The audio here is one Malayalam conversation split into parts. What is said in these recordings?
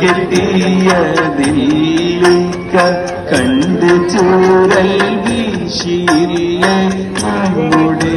കെട്ടിയതില്ലിക്ക കണ്ട് ചൂരൽ വീശിയില്ല? നമ്മുടെ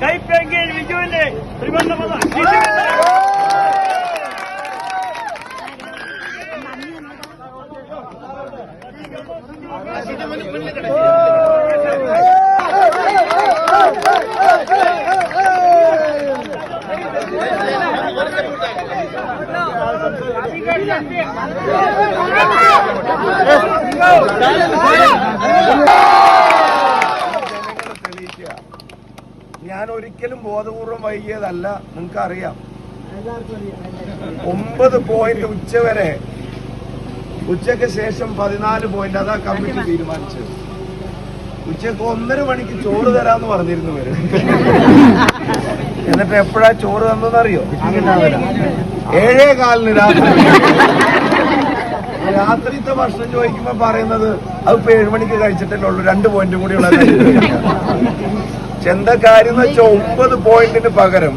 കൈപ്പേങ്കയിൽ വിജുവിന്റെ ത്രിവർണ്ണ പത ഒരിക്കലും ബോധപൂർവം വൈകിയതല്ല നിങ്ങൾക്ക് അറിയാം. ഒമ്പത് പോയിന്റ് ഉച്ചവരെ ഉച്ചയ്ക്ക് ശേഷം പതിനാല് പോയിന്റ് അതാ കമ്മിറ്റി തീരുമാനിച്ചത്. ഉച്ചയ്ക്ക് ഒന്നര മണിക്ക് ചോറ് തരാന്ന് പറഞ്ഞിരുന്നു വരും എന്നിട്ട് എപ്പോഴാ ചോറ് തന്നതെന്നറിയോ? ഏഴേ കാലിന് രാത്രി. രാത്രിത്തെ ഭക്ഷണം ചോദിക്കുമ്പോ പറയുന്നത് അതിപ്പോ ഏഴുമണിക്ക് കഴിച്ചിട്ടല്ലേ ഉള്ളൂ രണ്ട് പോയിന്റും കൂടി ഉള്ള കാര്യം എന്ന് വെച്ചാൽ ഒമ്പത് പോയിന്റിന് പകരം